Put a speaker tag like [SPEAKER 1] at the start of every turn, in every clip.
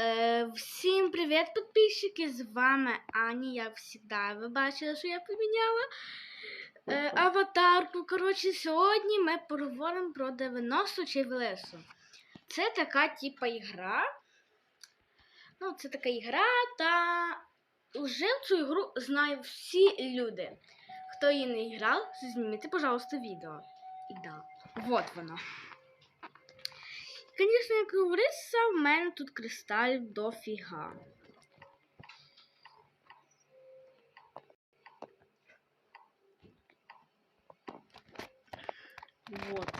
[SPEAKER 1] Е, всім привіт, підписчики! З вами Аня. Як завжди, ви бачили, що я поміняла е, аватарку. Коротше, сьогодні ми поговоримо про 90 чи Велесу. Це така типа ігра. Ну, це така ігра, та вже цю ігру знають всі люди. Хто її не грав, зніміть, пожалуйста, відео. І да, вот вона. Звісно, як говориться, в мене тут кристалів дофіга. Вот.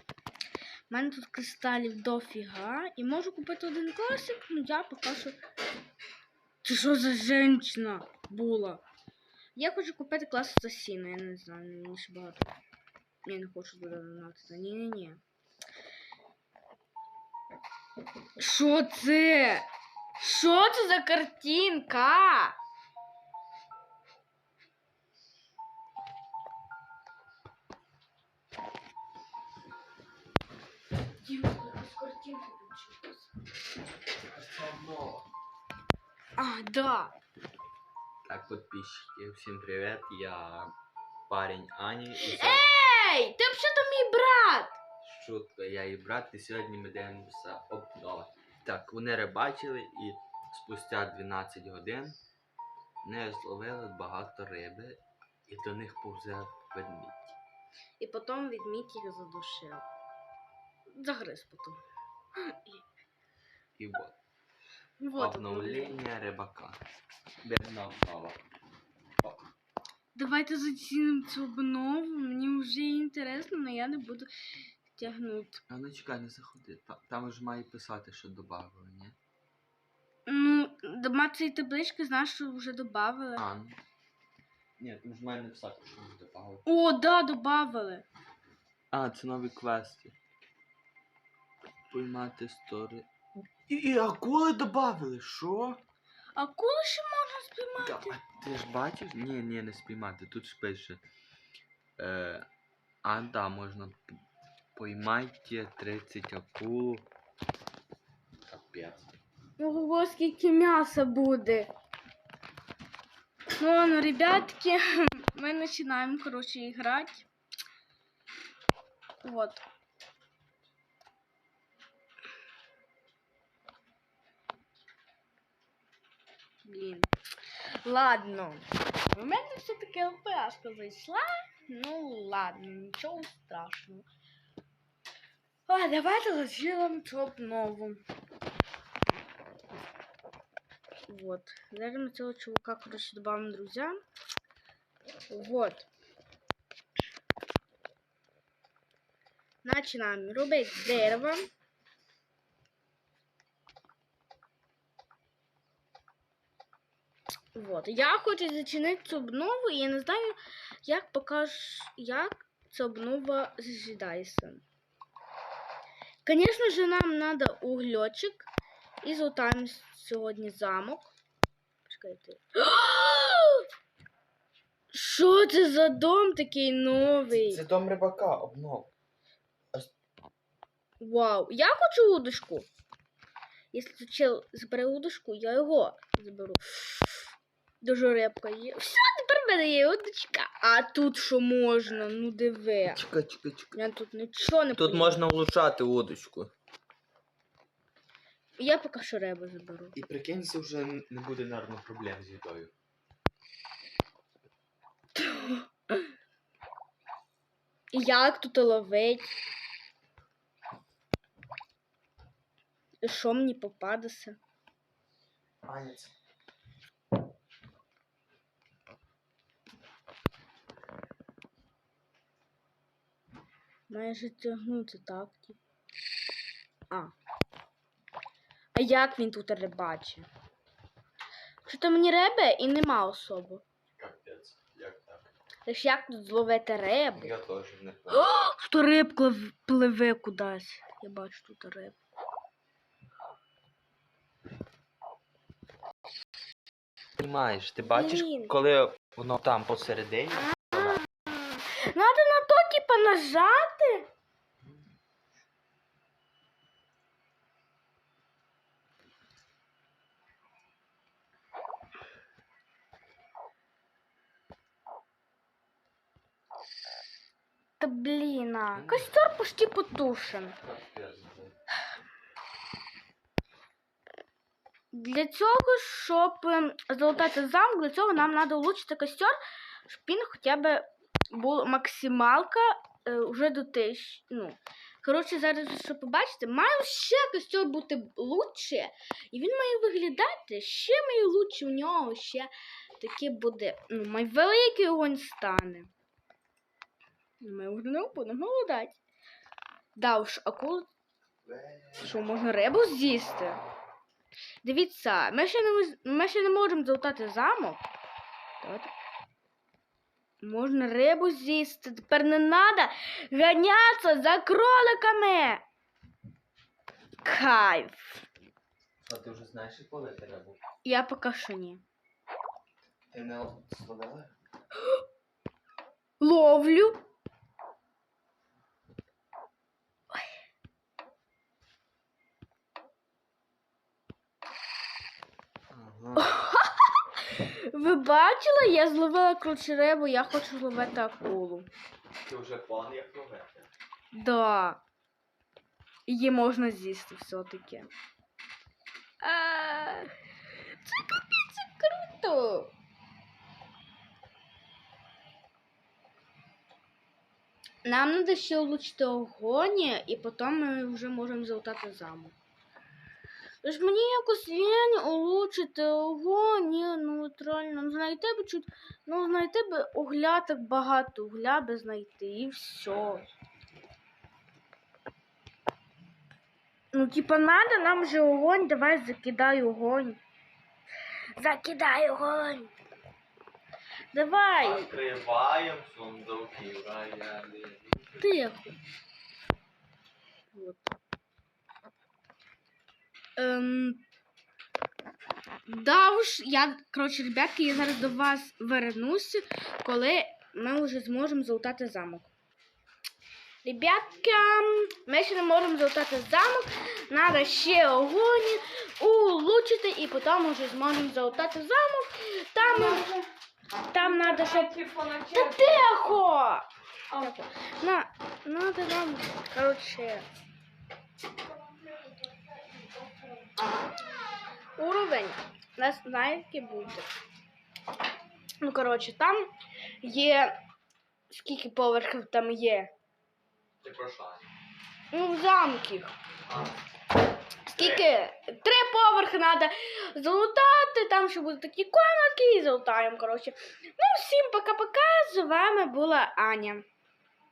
[SPEAKER 1] У мене тут кристалів дофіга. І можу купити один класик, ну я поки що. Це що за жінка була? Я хочу купити клас Асасіна, я не знаю, мені ще багато. Я не хочу донатити. Ні-ні-ні. Що це? Що це за картинка? А, да.
[SPEAKER 2] Так, подписчики, всем привет, я парень Ані і це
[SPEAKER 1] Ей, ти взагалі мій брат.
[SPEAKER 2] Шутка, я і брат, і сьогодні ми дивимося обнова. Так, вони рибачили і спустя 12 годин не зловили багато риби і до них повзе ведмідь.
[SPEAKER 1] І потім відмідь їх задушив. Загриз потім.
[SPEAKER 2] І от,
[SPEAKER 1] Вот
[SPEAKER 2] обновлення рибака. Дивна обнова.
[SPEAKER 1] Давайте зацінимо цю обнову. Мені вже інтересно, але я не буду тягнути.
[SPEAKER 2] А ну чекай, не заходи. Та- Там ж має писати, що додали, ні?
[SPEAKER 1] Ну, дома цієї таблички, знаєш, що вже додавали.
[SPEAKER 2] А, ну. Ні, там ж має написати, що не додали.
[SPEAKER 1] О, да, додавали.
[SPEAKER 2] А, це нові квести. Поймати стори. І, і акули додали, що?
[SPEAKER 1] А коли ще можна спіймати?
[SPEAKER 2] А ти ж бачиш? Ні, ні, не спіймати. Тут ж пише. Е, а, да, можна п- поймайте 30 акул. Капець.
[SPEAKER 1] Ого, скільки м'яса буде. Ну, ладно, ребятки, ми починаємо, короче, играть. Вот. Блін. Ладно. У мене все-таки ЛПшка зайшла. Ну ладно, нічого страшного. А, давайте зачилим топ нову. Вот. Зараз ми цього чувака, короче, добавим друзья. Вот. Начинаем робити дерево. Вот. Я хочу зачинити цю обнову, і я не знаю, як покаж, як ця обнова зажидається. Конечно же, нам надо углечек. І золотаємо сьогодні замок. Почекайте. Що це за дом такий новий?
[SPEAKER 2] Це дом рибака, обнов.
[SPEAKER 1] Вау. Я хочу удочку. Якщо чел забере удочку, я його заберу. Дуже репка є. Все, мене є удочка. А тут що можна? Ну диви.
[SPEAKER 2] Чекай, чекай, чекай.
[SPEAKER 1] Я тут нічого не
[SPEAKER 2] Тут
[SPEAKER 1] поняла.
[SPEAKER 2] можна влучати удочку.
[SPEAKER 1] Я поки що рибу заберу.
[SPEAKER 2] І прикинься, вже не буде, наверное, проблем з їдою.
[SPEAKER 1] І Як тут ловить? І що мені попадеться?
[SPEAKER 2] Аня, це
[SPEAKER 1] Має же тягнути так. А. А як він тут рибачить? Що то мені риби і нема особо.
[SPEAKER 2] капець. Як так?
[SPEAKER 1] Лиш як тут зловити рибу?
[SPEAKER 2] Я теж не
[SPEAKER 1] О, Що рибка пливе кудись. Я бачу тут рибу.
[SPEAKER 2] Понимаєш, ти бачиш,
[SPEAKER 1] Блін.
[SPEAKER 2] коли воно там посередині.
[SPEAKER 1] Надо на то, кнопки нажаты. Та блін, а. Ну, костер почти типа потушен. Для цього, щоб залутати замок, для цього нам треба влучити костер, щоб він хоча б був максималка е, вже до тисяч. Ну. Коротше, зараз, щоб побачите, має ще костер бути лучше, і він має виглядати ще має лучше в нього ще таке буде. Ну, май великий огонь стане. Ми вже не будемо голодати. Да уж, акул що, можна рибу з'їсти? Дивіться, ми ще не, ми ще не можемо залутати замок. Давайте. Можна рибу з'їсти. Тепер не треба ганятися за кроликами. Кайф.
[SPEAKER 2] А ти вже знаєш, як ловити рибу?
[SPEAKER 1] Я поки що ні.
[SPEAKER 2] Ти не словила?
[SPEAKER 1] Ловлю. Ви бачили, я зловила круче рибу, я хочу зловити акулу.
[SPEAKER 2] Ти вже план як ловити.
[SPEAKER 1] Да. Її можна з'їсти все-таки. Це капець це круто. Нам треба ще влучити огонь, і потім ми вже можемо залутати замок. Тож мені якось лінь улучшити огонь, ні, ну от реально, ну знайти би чуть, ну знайти би угля так багато угля би знайти і все. Ну, типа, надо нам же огонь, давай закидай огонь. Закидай огонь. Давай,
[SPEAKER 2] Відкриваємо сундуки, роялі.
[SPEAKER 1] тихо. Вот. Ем, да уж, я, коротше, ребятки, я зараз до вас вернусь, коли ми вже зможемо залутати замок. Ребятка, ми ще не можемо залутати замок, треба ще огонь улучшити і потім вже зможемо залутати замок. Там, там треба, щоб... Та тихо! На, надо нам, короче, уровень. У нас знаєте буде. Ну, коротше, там є. Скільки поверхів там є?
[SPEAKER 2] Ти про що?
[SPEAKER 1] Ну, в замків.
[SPEAKER 2] А,
[SPEAKER 1] Скільки? Три поверхи треба залутати, там ще будуть такі комнатки і залутаємо, коротше. Ну, всім пока-пока. З вами була Аня.